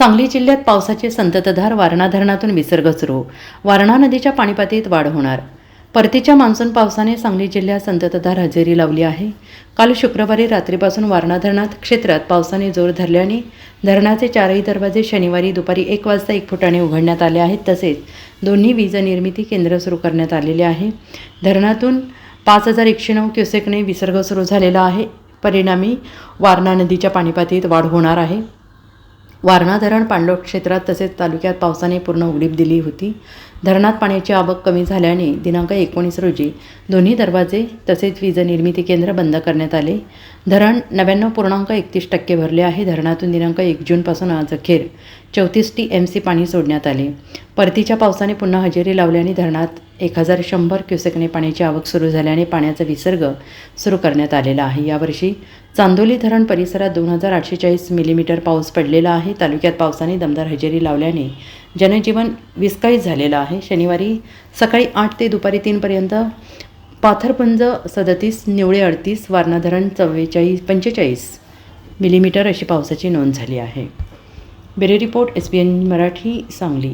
सांगली जिल्ह्यात पावसाची संततधार वारणा धरणातून विसर्ग सुरू. वारणा नदीच्या पाणीपातळीत वाढ होणार. परतीच्या मान्सून पावसाने सांगली जिल्ह्यात संततधार हजेरी लावली आहे. काल शुक्रवारी रात्रीपासून वारणा धरणात क्षेत्रात पावसाने जोर धरल्याने धरणाचे चारही दरवाजे शनिवारी दुपारी एक वाजता एक फुटाने उघडण्यात आले आहेत. तसेच दोन्ही वीज निर्मिती केंद्र सुरू करण्यात आलेले आहे. धरणातून पाच हजार एकशे नऊ क्युसेकने विसर्ग सुरू झालेला आहे. परिणामी वारणा नदीच्या पाणीपातळीत वाढ होणार आहे. वारणा धरण पाणलोट क्षेत्रात तसेच तालुक्यात पावसाने पूर्ण उघडीप दिली होती. धरणात पाण्याची आवक कमी झाल्याने दिनांक एकोणीस रोजी दोन्ही दरवाजे तसेच वीज निर्मिती केंद्र बंद करण्यात आले. धरण नव्याण्णव पूर्णांक एकतीस टक्के भरले आहे. धरणातून दिनांक एक जूनपासून आज अखेर चौतीस टी एम सी पाणी सोडण्यात आले. परतीच्या पावसाने पुन्हा हजेरी लावल्याने धरणात एक हजार शंभर क्युसेकने पाण्याची आवक सुरू झाल्याने पाण्याचा विसर्ग सुरू करण्यात आलेला आहे. यावर्षी चांदोली धरण परिसरात दोन हजार आठशे चाळीस मिलीमीटर पाऊस पडलेला आहे. तालुक्यात पावसाने दमदार हजेरी लावल्याने जनजीवन विस्कळीत झालेलं आहे. शनिवारी सकाळी आठ ते दुपारी तीनपर्यंत पाथरपुंज सदतीस निवळे अडतीस वारणा धरण चव्वेचाळीस पंचेचाळीस मिलीमीटर अशी पावसाची नोंद झाली आहे. Bureau report S B N Marathi Sangli.